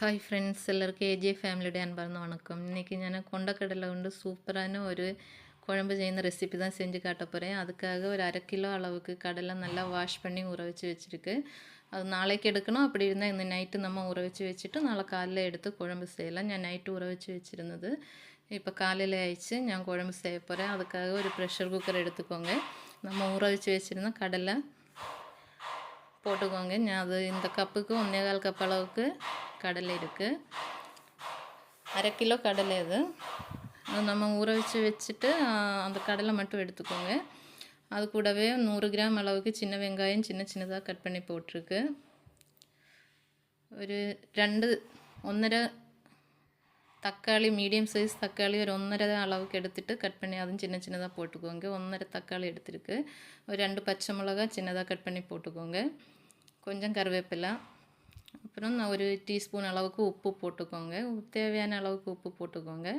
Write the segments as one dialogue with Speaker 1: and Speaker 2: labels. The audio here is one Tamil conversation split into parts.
Speaker 1: ஹாய் ஃப்ரெண்ட்ஸ் எல்லாருக்கும் ஏஜே ஃபேமிலியோட அன்பார்ந்த வணக்கம் இன்றைக்கி ഞാൻ கொண்டக்கடலை കൊണ്ട് சூப்பரான ஒரு குழம்பு ചെയ്യുന്ന ரெசிபி தான் செஞ்சு காட்ட போகிறேன் அதுக்காக ஒரு அரை கிலோ அளவுக்கு கடலை நல்லா வாஷ் பண்ணி ஊற வச்சு வச்சுருக்கு அது நாளைக்கு எடுக்கணும் அப்படி இருந்தால் இந்த நைட்டு நம்ம ஊற வச்சு வச்சுட்டு நாளை காலையில் எடுத்து குழம்பு செய்யலாம் ഞാൻ நைட்டு ஊற வச்சு வச்சுருந்தது இப்போ காலையில் ஆயிடுச்சு ഞാൻ குழம்பு செய்ய போகிறேன் அதுக்காக ஒரு ப்ரெஷர் குக்கர் எடுத்துக்கோங்க நம்ம ஊற வச்சு வச்சுருந்த கடலை போட்டுக்கோங்க நான் அது இந்த கப்புக்கு ஒன்றே கால் கப் அளவுக்கு கடலை இருக்குது அரை கிலோ கடலை அது அது நம்ம ஊற வச்சு வச்சுட்டு ஆ, அந்த கடலை மட்டும் எடுத்துக்கோங்க அது கூடவே நூறு கிராம் அளவுக்கு சின்ன வெங்காயம் சின்ன சின்னதாக கட் பண்ணி போட்டிருக்கு ഒരു രണ്ട് ഒന്നര தக்காளி மீடியம் சைஸ் தக்காளி ஒரு ஒன்றரை அளவுக்கு எடுத்துட்டு கட் பண்ணி அதுவும் சின்ன சின்னதாக போட்டுக்கோங்க ஒன்றரை தக்காளி எடுத்துருக்கு ஒரு ரெண்டு பச்சை மிளகா சின்னதாக கட் பண்ணி போட்டுக்கோங்க கொஞ்சம் கருவேப்பிலை. அப்புறம் நான் ஒரு டீஸ்பூன் அளவுக்கு உப்பு போட்டுக்கோங்க. தேவையான அளவுக்கு உப்பு போட்டுக்கோங்க.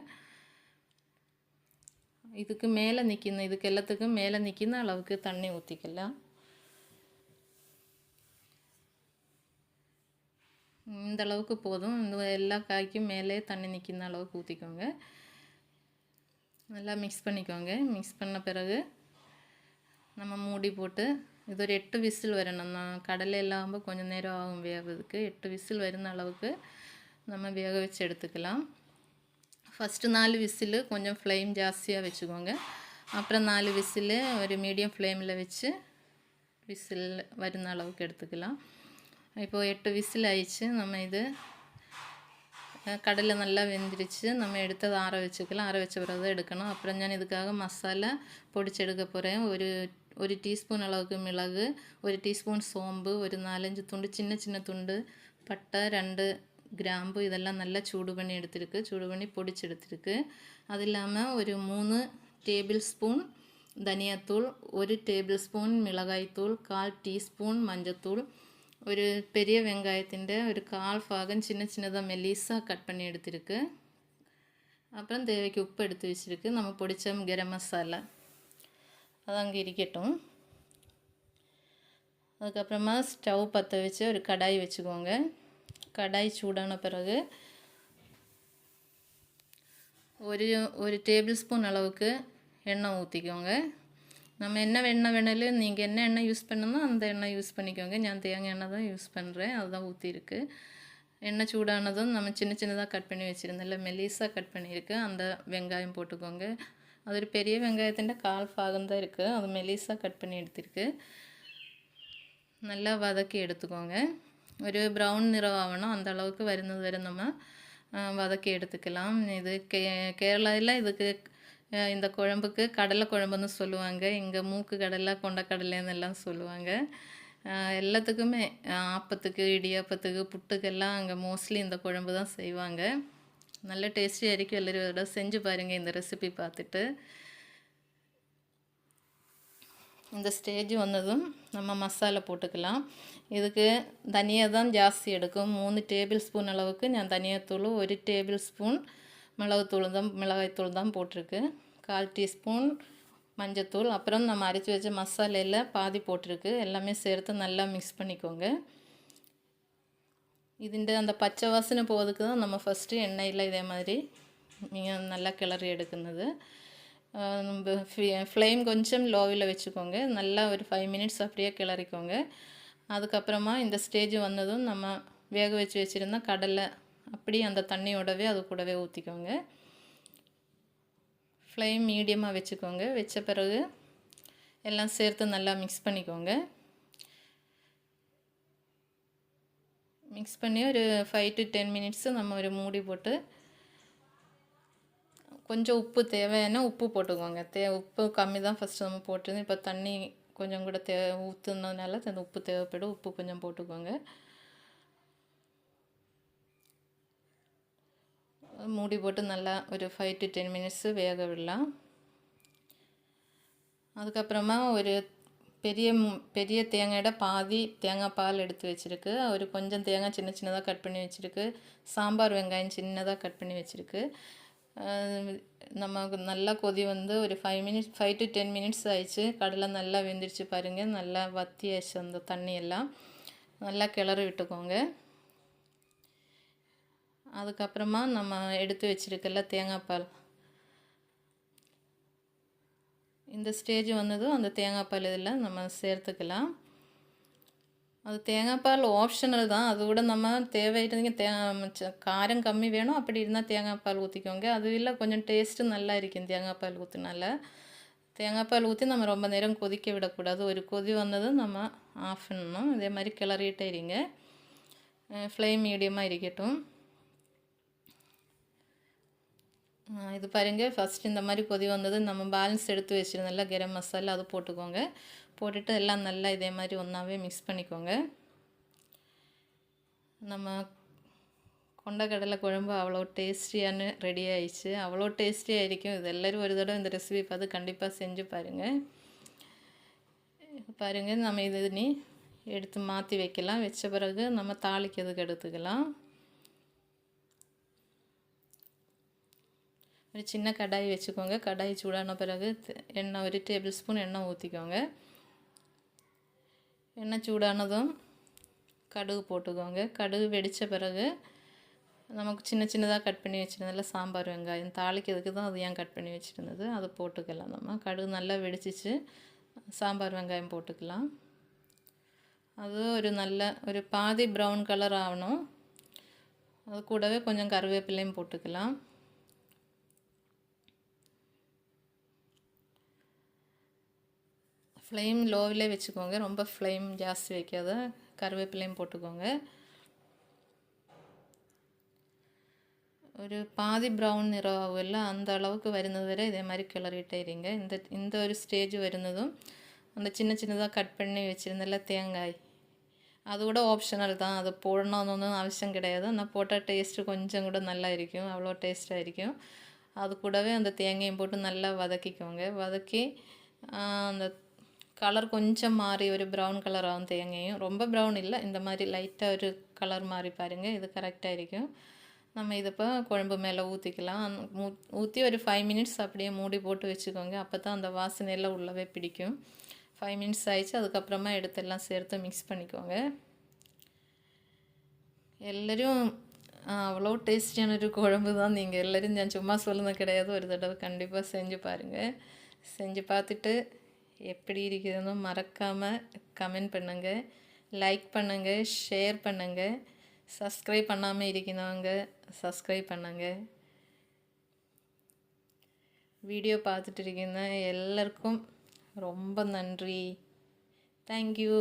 Speaker 1: இதுக்கு மேலே நிற்கின இதுக்கு எல்லாத்துக்கும் மேலே நிற்கின அளவுக்கு தண்ணி ஊற்றிக்கலாம் இந்த அளவுக்கு போதும். இந்த எல்லா காய்க்கும் மேலே தண்ணி நிற்கிற அளவுக்கு ஊற்றிக்கோங்க நல்லா மிக்ஸ் பண்ணிக்கோங்க. மிக்ஸ் பண்ண பிறகு நம்ம மூடி போட்டு இது எட்டு விசில் வரணும் நான் கடலையெல்லாம் ஆகும்போது கொஞ்சம் நேரம் ஆகும் வேகிறதுக்கு எட்டு விசில் வருന്ന அளவுக்கு நம்ம வேக வச்சு எடுத்துக்கலாம் ஃபஸ்ட்டு நாலு விசில் கொஞ்சம் ஃப்ளேம் ஜாஸ்தியாக வச்சுக்கோங்க அப்புறம் நாலு விசில் ஒரு மீடியம் ஃப்ளேமில் வச்சு விசில் വരുന്ന അളവുക്ക് എടുത്തുക്കലാം ഇപ്പോൾ എട്ട് വിസിലയച്ച് നമ്മൾ ഇത് കടല നല്ല വെന്തിരിച്ച് നമ്മൾ എടുത്തത് ആറ വെച്ചുക്കലാം ആറ വെച്ച പിറകെ എടുക്കണം അപ്പുറം ഞാൻ ഇതുക്കാകെ മസാല പൊടിച്ചെടുക്ക പോറേ ഒരു ഒരു ടീസ്പൂൺ അളവ് മിളക് ഒരു ടീസ്പൂൺ സോമ്പ് ഒരു നാലഞ്ച് തുണ്ട് ചിന്ന ചിന്ന തുണ്ട് പട്ട രണ്ട് ഗ്രാമ്പു ഇതെല്ലാം നല്ല ചൂടുപണി എടുത്തിരിക്കുക ചൂടുപണി പൊടിച്ചെടുത്തിരിക്ക്. അതില്ലാമ ഒരു മൂന്ന് ടേബിൾ സ്പൂൺ ധനിയത്തൂൾ ഒരു ടേബിൾ സ്പൂൺ മിളകായിത്തൂൾ കാൽ ടീസ്പൂൺ മഞ്ചത്തൂൾ ഒരു പെരിയ വെങ്കായത്തിന്റെ ഒരു കാൽ ഭാഗം ചിന്ന ചിന്നത മെലീസ കട്ട് പണി എടുത്തിരിക്ക്. അപ്പം ദേവയ്ക്ക് ഉപ്പ് എടുത്ത് വെച്ചിരിക്കുക നമ്മൾ പൊടിച്ച ഗരം മസാല. அது அங்கே இருக்கட்டும். அதுக்கப்புறமா ஸ்டவ் பற்ற வச்சு ஒரு கடாய் வச்சுக்கோங்க. கடாய் சூடான பிறகு ஒரு ஒரு டேபிள் ஸ்பூன் அளவுக்கு எண்ணெய் ஊற்றிக்கோங்க நம்ம என்ன எண்ணெய் வேணாலும் நீங்கள் என்ன எண்ணெய் யூஸ் பண்ணணுமோ அந்த எண்ணெய் யூஸ் பண்ணிக்கோங்க. நான் தேங்காய் எண்ணெய் தான் யூஸ் பண்ணுறேன் அதுதான் ஊற்றிருக்கு எண்ணெய் சூடானதும் நம்ம சின்ன சின்னதாக கட் பண்ணி வச்சுருந்தோம்ல மெலிசாக கட் பண்ணியிருக்கு. அந்த வெங்காயம் போட்டுக்கோங்க. അതൊരു പെരിയ വെങ്കായത്തിൻ്റെ കാൽ ഭാഗം தான் இருக்குது அது மெலிசாக கட் பண்ணி எடுத்திருக்கு. நல்லா வதக்கி எடுத்துக்கோங்க. ஒரு ப்ரௌன் நிறம் ஆகணும் அந்த அளவுக்கு வருന്നത് வரை நம்ம வதக்கி எடுத்துக்கலாம். இது கே கேரளாவில் இதுக்கு இந்த குழம்புக்கு கடலை குழம்புன்னு சொல்லுவாங்க. இங்கே மூக்கு கடலை கொண்டக்கடலைன்னு எல்லாம் சொல்லுவாங்க. எல்லாத்துக்குமே ஆப்பத்துக்கு இடியாப்பத்துக்கு புட்டுக்கெல்லாம் அங்கே மோஸ்ட்லி இந்த குழம்பு தான் செய்வாங்க. நல்ல டேஸ்டியாக இருக்கும் எல்லாரும் இதோட செஞ்சு பாருங்கள் இந்த ரெசிபி பார்த்துட்டு. இந்த ஸ்டேஜ் வந்ததும் நம்ம மசாலா போட்டுக்கலாம். இதுக்கு தனியாக தான் ஜாஸ்தி எடுக்கும். மூணு டேபிள் ஸ்பூன் அளவுக்கு நான் தனியாத்தூள் ஒரு டேபிள் ஸ்பூன் மிளகுத்தூள் தான் மிளகாய்த்தூள் தான் போட்டிருக்கு. கால் டீஸ்பூன் மஞ்சத்தூள். அப்புறம் நம்ம அரைச்சி வச்ச மசாலையில் பாதி போட்டிருக்கு. எல்லாமே சேர்த்து நல்லா மிக்ஸ் பண்ணிக்கோங்க. இதன் அந்த பச்சை வாசனை போகிறதுக்கு தான் நம்ம പോകുന്നത് எண்ணெயில் இதே மாதிரி நீங்கள் நல்லா கிளறி எடுக்கிறது ஃப்ளேம் கொஞ்சம் லோவில் வச்சுக்கோங்க. நல்லா ஒரு ஃபைவ் மினிட்ஸ் அப்படியே கிளறிக்கோங்க. அதுக்கப்புறமா இந்த ஸ்டேஜ் வந்ததும் நம்ம வேக வச்சு வச்சுருந்தா கடலை அப்படியே அந்த தண்ணியோடவே அது கூடவே ஊற்றிக்கோங்க ஃப்ளேம் மீடியமாக வச்சுக்கோங்க. வச்ச பிறகு எல்லாம் சேர்த்து நல்லா மிக்ஸ் பண்ணிக்கோங்க. மிக்ஸ் பண்ணி ஒரு ஃபைவ் டு டென் மினிட்ஸு நம்ம ஒரு மூடி போட்டு கொஞ்சம் உப்பு தேவையான உப்பு போட்டுக்கோங்க. தே உப்பு கம்மி தான் ஃபஸ்ட்டு நம்ம போட்டிருந்தோம் இப்போ தண்ணி கொஞ்சம் கூட தே ஊற்றுனதுனால அந்த உப்பு தேவைப்படும். உப்பு கொஞ்சம் போட்டுக்கோங்க. மூடி போட்டு நல்லா ஒரு ஃபைவ் டு டென் மினிட்ஸு வேக விடலாம். அதுக்கப்புறமா ஒரு பெரிய பெரிய தேங்காயோட பாதி தேங்காய் பால் எடுத்து வச்சுருக்கு. ஒரு கொஞ்சம் தேங்காய் சின்ன சின்னதாக கட் பண்ணி வச்சுருக்கு. சாம்பார் வெங்காயம் சின்னதாக கட் பண்ணி வச்சுருக்கு. நமக்கு நல்லா கொதி வந்து ஒரு five minutes five to ten minutes ஆயிடுச்சு. கடலை நல்லா வெந்துருச்சு பாருங்கள் நல்லா வத்தியாச்சு அந்த தண்ணி எல்லாம் நல்லா கிளறி விட்டுக்கோங்க. அதுக்கப்புறமா நம்ம எடுத்து வச்சுருக்கல தேங்காய் பால். இந்த ஸ்டேஜ் வந்ததும் அந்த தேங்காய் பால் இதில் நம்ம சேர்த்துக்கலாம். அது தேங்காய் பால் ஆப்ஷனல் தான். அது கூட நம்ம தேவையிட்டதுங்க தே காரம் கம்மி வேணும். அப்படி இருந்தால் தேங்காய் பால் ஊற்றிக்கோங்க அது இல்லை கொஞ்சம் டேஸ்ட்டு நல்லா இருக்கும் தேங்காய் பால் ஊற்றினால தேங்காய் பால் ஊற்றி நம்ம ரொம்ப நேரம் கொதிக்க விடக்கூடாது. ஒரு கொதி வந்ததும் நம்ம ஆஃப் பண்ணணும். இதே மாதிரி கிளறிட்டே இருங்க. ஃப்ளேம் மீடியமாக இருக்கட்டும். இது பாருங்கள் ஃபஸ்ட் இந்த மாதிரி கொதி வந்தது நம்ம பேலன்ஸ் எடுத்து வச்சுருந்தோம்ல கரம் மசாலா அது போட்டுக்கோங்க. போட்டுட்டு எல்லாம் நல்லா இதே மாதிரி ஒன்றாவே மிக்ஸ் பண்ணிக்கோங்க. நம்ம கொண்டக்கடலை குழம்பு அவ்வளோ டேஸ்டியானு ரெடி ஆயிடுச்சு. அவ்வளோ டேஸ்டியாக இருக்கும். இது எல்லோரும் ஒரு தடவை இந்த ரெசிபி பார்த்து கண்டிப்பாக செஞ்சு பாருங்கள் பாருங்கள் நம்ம இது நீ எடுத்து மாற்றி வைக்கலாம். வச்ச பிறகு நம்ம தாளிக்கிறதுக்கு எடுத்துக்கலாம். ஒரு சின்ன கடாய் வச்சுக்கோங்க. கடாய் சூடான பிறகு எண்ணெய் ஒரு டேபிள் ஸ்பூன் எண்ணெய் ஊற்றிக்கோங்க எண்ணெய் சூடானதும் கடுகு போட்டுக்கோங்க. கடுகு வெடித்த பிறகு நமக்கு சின்ன சின்னதாக கட் பண்ணி வச்சுருந்ததில்ல சாம்பார் வெங்காயம். தாளிக்கிறதுக்கு தான் அது ஏன் கட் பண்ணி வச்சுருந்தது? அது போட்டுக்கலாம் நம்ம. கடுகு நல்லா வெடிச்சிச்சு. சாம்பார் வெங்காயம் போட்டுக்கலாம். அது ஒரு நல்ல ஒரு பாதி ப்ரௌன் கலர் ஆகணும். அது கூடவே கொஞ்சம் கருவேப்பிலையும் போட்டுக்கலாம். ஃப்ளேம் லோவிலே வச்சுக்கோங்க ரொம்ப ஃப்ளேம் ஜாஸ்தி வைக்காத கருவேப்பிலையும் போட்டுக்கோங்க ஒரு பாதி ബ്രൗൺ നിറം ആവുമല്ലോ அந்த அளவுக்கு വരുന്നത് വരെ இதே மாதிரி கிளறிட்டே இருங்க இந்த இந்த ஒரு ஸ்டேஜ் വരുന്നതും அந்த சின்ன சின்னதாக கட் பண்ணி வச்சுருந்தல தேங்காய் அது கூட ஆப்ஷனல் தான் அது போடணும்னு அவசியம் கிடையாது ஆனால் போட்டால் டேஸ்ட்டு கொஞ்சம் கூட நல்லா இருக்கும் அவ்வளோ டேஸ்ட்டாக இருக்கும் அது கூடவே அந்த தேங்காயும் போட்டு நல்லா வதக்கிக்கோங்க வதக்கி ஆ, அந்த கலர் கொஞ்சம் மாறி ஒரு ബ്രൗൺ കളറാകും தேங்கையும். ரொம்ப ப்ரௌன் இல்லை இந்த மாதிரி லைட்டாக ஒரு கலர் மாறி பாருங்கள் இது கரெக்டாக இருக்கும். நம்ம இதுப்போ குழம்பு மேலே ஊற்றிக்கலாம் ஊற்றி ஒரு ஃபைவ் மினிட்ஸ் அப்படியே மூடி போட்டு வச்சுக்கோங்க. அப்போ தான் அந்த வாசனையெல்லாம் உள்ளவே பிடிக்கும். ஃபைவ் மினிட்ஸ் ஆயிடுச்சு அதுக்கப்புறமா எடுத்தெல்லாம் சேர்த்து மிக்ஸ் பண்ணிக்கோங்க. எல்லோரும் அவ்வளோ டேஸ்டியான ஒரு குழம்பு தான் நீங்கள் எல்லோரும் நான் சும்மா சொல்லுறது கிடையாது. ஒரு தடவை கண்டிப்பாக செஞ்சு பாருங்கள் செஞ்சு பார்த்துட்டு எப்படி இருக்குதுன்னு மறக்காமல் கமெண்ட் பண்ணுங்கள் லைக் பண்ணுங்கள் ஷேர் பண்ணுங்கள் சப்ஸ்கிரைப் பண்ணாமல் இருக்கிறவங்க சப்ஸ்கிரைப் பண்ணுங்க. வீடியோ பார்த்துட்டு இருக்கீங்க எல்லாருக்கும் ரொம்ப நன்றி. தேங்க்யூ